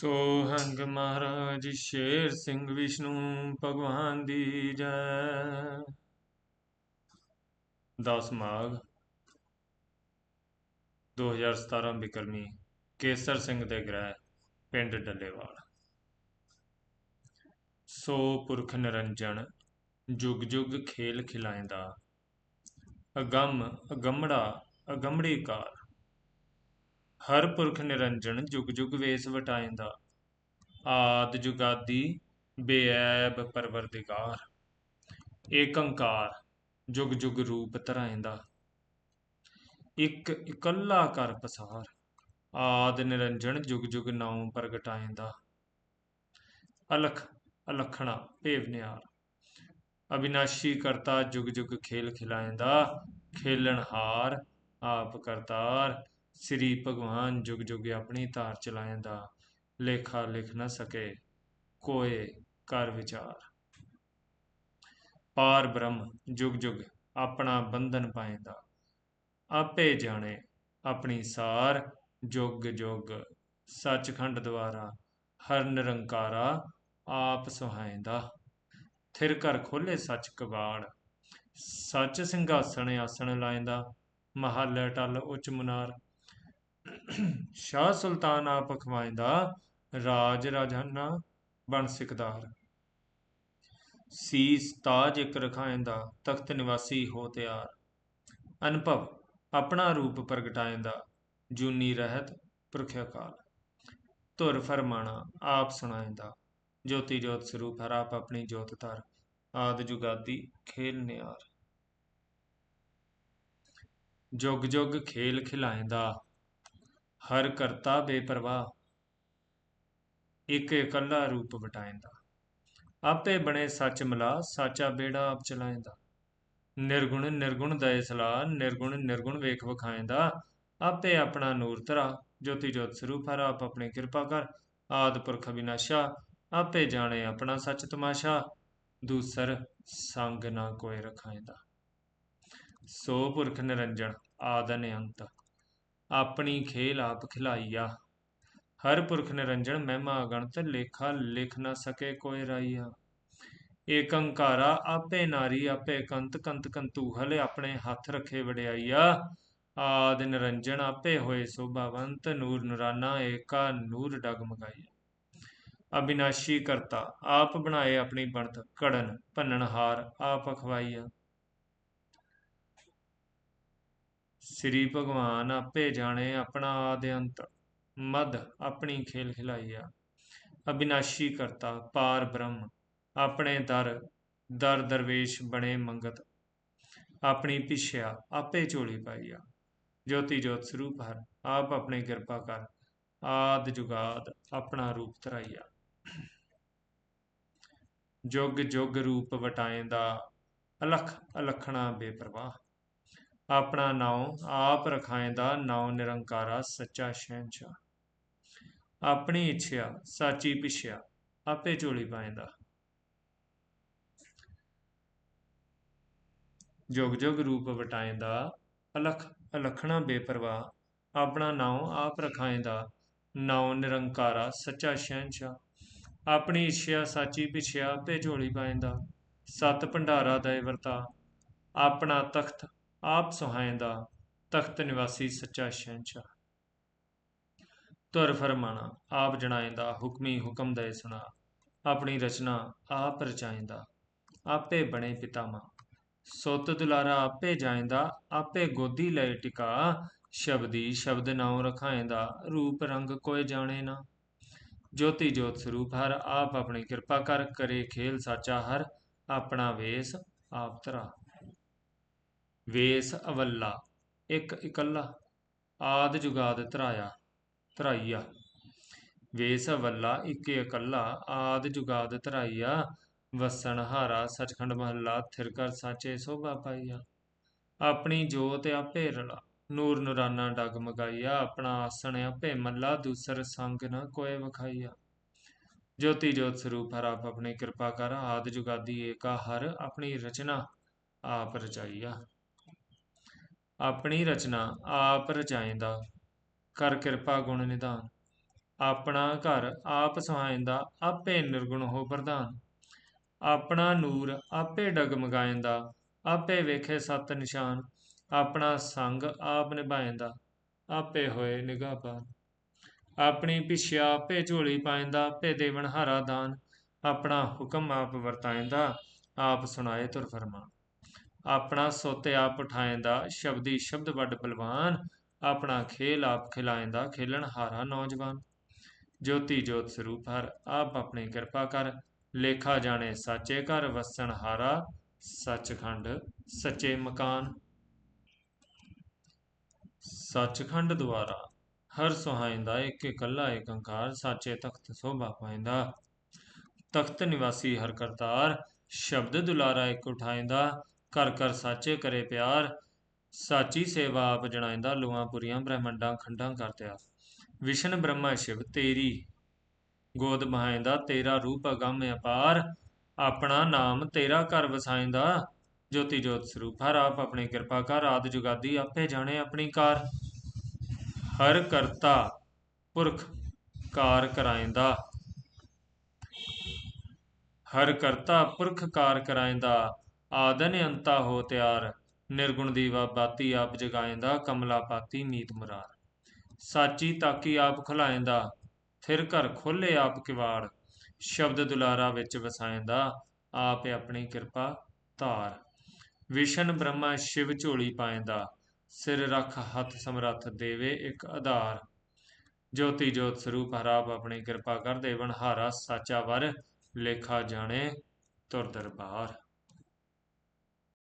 ਸੋਹੰਗ ਮਹਾਰਾਜ ਸ਼ੇਰ ਸਿੰਘ ਵਿਸ਼ਨੂੰ ਭਗਵਾਨ ਦੀ ਜੈ। 10 ਮਾਘ 2017 ਬਿਕਰਮੀ, ਕੇਸਰ ਸਿੰਘ ਦੇ ਗ੍ਰਹਿ, ਪਿੰਡ ਡੱਲੇਵਾਲ। ਸੋ ਪੁਰਖ ਨਿਰੰਜਨ, ਜੁਗ ਜੁਗ ਖੇਲ ਖਿਲਾਇਂਦਾ, ਅਗੰਮ ਅਗੰਮੜਾ ਅਗੰਮੜੀ ਕਾਰ ਹਰ ਪੁਰਖ ਨਿਰੰਜਨ ਜੁਗ ਜੁਗ ਵੇਸ ਵਟਾਇਂਦਾ। ਆਦ ਜੁਗਾਦੀ ਬੇਐਬ ਪਰਵਰਦਿਗਾਰ। ਏਕੰਕਾਰ ਜੁਗ ਜੁਗ ਰੂਪ ਧਰਾਇਂਦਾ। ਇਕ ਇਕੱਲਾ ਕਰ ਪਸਾਰ, ਆਦ ਨਿਰੰਜਨ ਜੁਗ ਜੁਗ ਨਾਉ ਪ੍ਰਗਟਾਇਂਦਾ। ਅਲਖ, ਅਲਖਣਾ, ਭੇਵ ਨਿਆਰ। ਅਬਿਨਾਸ਼ੀ ਕਰਤਾ ਜੁਗ ਜੁਗ ਖੇਲ ਖਿਲਾਇਂਦਾ ਖੇਲਣ ਹਾਰ ਆਪ ਕਰਤਾਰ ਸ੍ਰੀ ਭਗਵਾਨ ਜੁਗ ਜੁਗ ਆਪਣੀ ਧਾਰ ਚਲਾਇਂਦਾ ਲੇਖਾ ਲਿਖ ਨਾ ਸਕੇ, ਕੋਏ ਕਰ ਵਿਚਾਰ। ਪਾਰ ਬ੍ਰਹਮ ਜੁਗ ਜੁਗ ਆਪਣਾ ਬੰਧਨ ਪਾਇਂਦਾ ਆਪੇ ਜਾਣੇ ਆਪਣੀ ਸਾਰ ਜੁਗ ਜੁਗ। ਸੱਚਖੰਡ ਦੁਆਰਾ ਹਰ ਨਿਰੰਕਾਰਾ ਆਪ ਸੁਹਾਇਂਦਾ ਥਿਰ ਕਰ ਖੋਲੇ ਸੱਚ ਕਬਾੜ। ਸੱਚ ਸਿੰਘਾਸਣ ਆਸਣ ਲਾਇਂਦਾ ਮਹੱਲ ਟਲ ਉੱਚ ਮੁਨਾਰ। ਸ਼ਾਹ ਸੁਲਤਾਨ ਆਪ ਖਵਾਇਂਦਾ ਰਾਜ ਰਾਜਾਨਾ ਬਣ ਸਿਕਦਾਰ। ਸੀਸ ਤਾਜ ਇਕ ਰਖਾਇਂਦਾ, ਤਖਤ ਨਿਵਾਸੀ ਹੋ ਤਿਆਰ। ਅਨੁਭਵ, ਆਪਣਾ ਰੂਪ ਪ੍ਰਗਟਾਇਂਦਾ, ਜੂਨੀ ਰਹਿਤ ਪੁਰਖ ਅਕਾਲ ਧੁਰ ਫਰਮਾਣਾ, ਆਪ ਸੁਣਾਇਂਦਾ, ਜੋਤੀ ਜੋਤ ਸਰੂਪ ਹਰ ਆਪ ਆਪਣੀ ਜੋਤ ਧਰ, ਆਦ ਜੁਗਾਦੀ ਖੇਲ ਨਿਆਰ। ਜੁਗ ਜੁਗ ਖੇਲ ਖਿਲਾਇਂਦਾ ਹਰ ਕਰਤਾ ਬੇਪਰਵਾਹ, ਇੱਕ ਇਕੱਲਾ ਰੂਪ ਵਟਾਇਂਦਾ। ਆਪੇ ਬਣੇ ਸੱਚ ਮਿਲਾ, ਸਾਚਾ ਬੇੜਾ ਆਪ ਚਲਾਇਂਦਾ। ਨਿਰਗੁਣ ਨਿਰਗੁਣ ਦਇ ਸਲਾ ਨਿਰਗੁਣ ਨਿਰਗੁਣ ਵੇਖ ਵਿਖਾਇਂਦਾ। ਆਪੇ ਆਪਣਾ ਨੂਰ ਧਰਾ, ਜੋਤੀ ਜੋਤ ਸਰੂਪ ਹਰ ਆਪ ਆਪਣੀ ਕਿਰਪਾ ਕਰ। ਆਦ ਪੁਰਖ ਵਿਨਾਸ਼ਾ ਆਪੇ ਜਾਣੇ ਆਪਣਾ ਸੱਚ ਤਮਾਸ਼ਾ। ਦੂਸਰ ਸੰਗ ਨਾ ਕੋਈ ਰਖਾਇਂਦਾ। ਸੋ ਪੁਰਖ ਨਿਰੰਜਨ ਆਦਿ ਅੰਤ। ਆਪਣੀ ਖੇਲ ਆਪ ਖਿਲਾਈਆ ਹਰ ਪੁਰਖ ਨਿਰੰਜਨ ਮਹਿਮਾ ਅਗਣਤ ਲੇਖਾ ਲਿਖ ਨਾ ਸਕੇ ਕੋਈ ਰਾਈਆ ਏਕੰਕਾਰਾ ਆਪੇ ਨਾਰੀ, ਆਪੇ ਕੰਤ ਕੰਤ ਕੰਤੂ ਹਲੇ ਆਪਣੇ ਹੱਥ ਰੱਖੇ ਵਡਿਆਈਆ ਆਦ ਨਿਰੰਜਨ ਆਪੇ ਹੋਏ ਸੋਭਾਵੰਤ, ਨੂਰ ਨੁਰਾਨਾ ਏਕਾ ਨੂਰ ਡਗਮਗਾਈ ਅਬਿਨਾਸ਼ੀ ਕਰਤਾ, ਆਪ ਬਣਾਏ ਆਪਣੀ ਬਣਤ ਕੜਨ ਭੰਨਣਹਾਰ ਆਪ ਅਖਵਾਈਆ ਸ੍ਰੀ ਭਗਵਾਨ ਆਪੇ ਜਾਣੇ ਆਪਣਾ ਆਦ ਅੰਤ ਮਦ ਆਪਣੀ ਖੇਲ ਖਿਲਾਈਆ। ਅਬਿਨਾਸ਼ੀ ਕਰਤਾ ਪਾਰ ਬ੍ਰਹਮ। ਆਪਣੇ ਦਰ ਦਰ ਦਰਵੇਸ਼ ਬਣੇ ਮੰਗਤ। ਆਪਣੀ ਪਿਛਿਆ ਆਪੇ ਝੋਲੀ ਪਾਈਆ। ਜੋਤੀ ਜੋਤ ਸਰੂਪ ਹਰ, ਆਪ ਆਪਣੇ ਕਿਰਪਾ ਕਰ। ਆਦ ਜੁਗਾਦ ਆਪਣਾ ਰੂਪ ਧਰਾਈਆ। ਜੁਗ ਜੁਗ ਰੂਪ ਵਟਾਏ ਦਾ ਅਲਖ ਅਲਖਣਾ ਬੇਪਰਵਾਹ। ਆਪਣਾ ਨਾਉ, ਆਪ ਰਖਾਏਂਦਾ ਨਾਉ ਨਿਰੰਕਾਰਾ ਸੱਚਾ ਸ਼ਹਿਨਸ਼ਾਹ। ਆਪਣੀ ਇੱਛਾ ਸਾਚੀ ਪਿਛਿਆ, ਆਪੇ ਝੋਲੀ ਪਾਏਂਦਾ ਜੁਗ ਜੁਗ ਰੂਪ ਵਟਾਏਂਦਾ ਅਲਖ ਅਲਖਣਾ ਬੇਪਰਵਾਹ, ਆਪਣਾ ਨਾਉ, ਆਪ ਰਖਾਏਂਦਾ ਨਾਉ ਨਿਰੰਕਾਰਾ ਸੱਚਾ ਸ਼ਹਿਨਸ਼ਾਹ। ਆਪਣੀ ਇੱਛਾ ਸਾਚੀ ਪਿਛਿਆ, ਆਪੇ ਝੋਲੀ ਪਾਏਂਦਾ ਸਤ ਭੰਡਾਰਾ ਦੇ ਵਰਤਾ, ਆਪਣਾ ਤਖਤ ਆਪ ਸੁਹਾਇਂਦਾ ਤਖਤ ਨਿਵਾਸੀ ਸੱਚਾ ਸ਼ਹਿਨਸ਼ਾਹ। ਤੁਰ ਫਰਮਾਣਾ, ਆਪ ਜਣਾਇਂਦਾ ਹੁਕਮੀ ਹੁਕਮ ਦੇ ਸੁਣਾ। ਆਪਣੀ ਰਚਨਾ ਆਪ ਰਚਾਇਂਦਾ ਆਪੇ ਬਣੇ ਪਿਤਾਮਾ ਸੁੱਤ ਦੁਲਾਰਾ ਆਪੇ ਜਾਇਂਦਾ ਆਪੇ ਗੋਦੀ ਲੈ ਟਿਕਾ। ਸ਼ਬਦੀ ਸ਼ਬਦ ਨਾਉ ਰਖਾਇਂਦਾ ਰੂਪ ਰੰਗ ਕੋਈ ਜਾਣੇ ਨਾ। ਜੋਤੀ ਜੋਤ ਸਰੂਪ ਹਰ, ਆਪ ਆਪਣੀ ਕਿਰਪਾ ਕਰ ਕਰੇ ਖੇਲ ਸਾਚਾ ਹਰ। ਆਪਣਾ ਵੇਸ ਆਪ ਤਰਾ ਵੇਸ ਅਵੱਲਾ, ਇੱਕ ਇਕੱਲਾ, ਆਦ ਜੁਗਾਦ ਧਰਾਇਆ, ਧਰਾਈਆ। ਵੇਸ ਅਵੱਲਾ, ਇੱਕ ਇਕੱਲਾ, ਆਦ ਜੁਗਾਦ ਧਰਾਈਆ, ਵਸਣ ਹਾਰਾ, ਸਚਖੰਡ ਮਹੱਲਾ, ਥਿਰ ਕਰ ਸਾਚੇ ਸੋਭਾ ਪਾਈਆ। ਆਪਣੀ ਜੋਤ ਆਪੇ ਰਲਾ, ਨੂਰ ਨੂਰਾਨਾ ਡਗ ਮਗਾਈਆ, ਆਪਣਾ ਆਸਣ ਆਪੇ ਮੱਲਾ, ਦੂਸਰ ਸੰਗ ਨਾ ਕੋਏ ਵਖਾਈਆ। ਜੋਤੀ ਜੋਤ ਸਰੂਪ ਹਰ ਆਪ ਆਪਣੀ ਕਿਰਪਾ ਕਰ, ਆਦ ਜੁਗਾਦੀ ਏਕਾ ਹਰ ਆਪਣੀ ਰਚਨਾ ਆਪ ਰਚਾਈਆ। ਆਪਣੀ ਰਚਨਾ ਆਪ ਰਚਾਇਂਦਾ ਕਰ ਕਿਰਪਾ ਗੁਣ ਨਿਧਾਨ। ਆਪਣਾ ਘਰ ਆਪ ਸੁਹਾਇਂਦਾ ਆਪੇ ਨਿਰਗੁਣ ਹੋ ਪ੍ਰਧਾਨ। ਆਪਣਾ ਨੂਰ ਆਪੇ ਡਗਮਗਾਇਂਦਾ ਆਪੇ ਵੇਖੇ ਸਤ ਨਿਸ਼ਾਨ। ਆਪਣਾ ਸੰਗ ਆਪ ਨਿਭਾਇਂਦਾ ਆਪੇ ਹੋਏ ਨਿਗਾਹਬਾਨ ਆਪਣੀ ਪਿਛਿਆ ਆਪੇ ਝੋਲੀ ਪਾਇਂਦਾ ਆਪੇ ਦੇਵਨ ਹਾਰਾ ਦਾਨ। ਆਪਣਾ ਹੁਕਮ ਆਪ ਵਰਤਾਇਂਦਾ ਆਪ ਸੁਣਾਏ ਤੁਰ ਫਰਮਾਨ। ਆਪਣਾ ਸੋਤੇ ਆਪ ਉਠਾਇਂਦਾ ਸ਼ਬਦੀ ਸ਼ਬਦ ਵੱਡ ਬਲਵਾਨ ਆਪਣਾ ਖੇਲ ਆਪ ਖਿਲਾਇਂਦਾ ਖੇਲਣ ਹਾਰਾ ਨੌਜਵਾਨ। ਜੋਤੀ ਜੋਤ ਸਰੂਪ ਹਰ, ਆਪ ਆਪਣੀ ਕਿਰਪਾ ਕਰ। ਲੇਖਾ ਜਾਣੇ ਸਾਚੇ ਘਰ, ਵਸਣ ਹਾਰਾ ਸੱਚਖੰਡ, ਸੱਚੇ ਮਕਾਨ। ਸੱਚਖੰਡ ਦੁਆਰਾ, ਹਰ ਸੁਹਾਇਂਦਾ ਇੱਕ ਇਕੱਲਾ ਏਕ ਓੰਕਾਰ ਸਾਚੇ ਤਖਤ ਸੋਭਾ ਪਾਇੰਦਾ ਤਖਤ ਨਿਵਾਸੀ ਹਰ ਕਰਤਾਰ, ਸ਼ਬਦ ਦੁਲਾਰਾ ਇੱਕ ਉਠਾਇਂਦਾ ਕਰ ਘਰ ਸਾਚੇ ਕਰੇ ਪਿਆਰ, ਸਾਚੀ ਸੇਵਾ ਆਪ ਜਣਾਇਂਦਾ, ਲੂਆਂ ਪੁਰੀਆਂ ਬ੍ਰਹਮੰਡਾਂ ਖੰਡਾਂ ਕਰਤਿਆ ਵਿਸ਼ਨ ਬ੍ਰਹਮਾ ਸ਼ਿਵ ਤੇਰੀ, ਗੋਦ ਬਹਾਇਂਦਾ ਤੇਰਾ ਰੂਪ ਅਗੰਮ ਅਪਾਰ, ਆਪਣਾ ਨਾਮ ਤੇਰਾ ਘਰ ਵਸਾਇਂਦਾ, ਜੋਤੀ ਜੋਤ ਸਰੂਪ ਹਰ ਆਪ ਆਪਣੀ ਕਿਰਪਾ ਕਰ, ਆਦ ਜੁਗਾਦੀ ਆਪੇ ਜਾਣੇ ਆਪਣੀ ਕਾਰ। ਹਰ ਕਰਤਾ ਪੁਰਖ ਕਾਰ ਕਰਾਇਂਦਾ, ਹਰ ਕਰਤਾ ਪੁਰਖ ਕਾਰ ਕਰਾਇਂਦਾ ਆਦਨ ਅੰਤਾ ਹੋ ਤਿਆਰ, ਨਿਰਗੁਣ ਦੀਵਾ ਬਾਤੀ ਆਪ ਜਗਾਇਂਦਾ ਕਮਲਾ ਪਾਤੀ ਮੀਤ ਮੁਰਾਰ। ਸਾਚੀ ਤਾਕੀ ਆਪ ਖੁਲਾਇਂਦਾ ਥਿਰ ਘਰ ਖੋਲੇ ਆਪ ਕਿਵਾੜ। ਸ਼ਬਦ ਦੁਲਾਰਾ ਵਿੱਚ ਵਸਾਇਂਦਾ ਆਪ ਆਪਣੀ ਕਿਰਪਾ ਧਾਰ। ਵਿਸ਼ਨ ਬ੍ਰਹਮਾ ਸ਼ਿਵ ਝੋਲੀ ਪਾਇਂਦਾ ਸਿਰ ਰੱਖ ਹੱਥ ਸਮਰੱਥ ਦੇਵੇ ਇੱਕ ਆਧਾਰ। ਜੋਤੀ ਜੋਤ ਸਰੂਪ ਹਰਾਪ ਆਪਣੀ ਕਿਰਪਾ ਕਰ ਦੇਵਨ ਹਾਰਾ ਸਾਚਾ ਵਰ ਲੇਖਾ ਜਾਣੇ ਤੁਰ ਦਰਬਾਰ।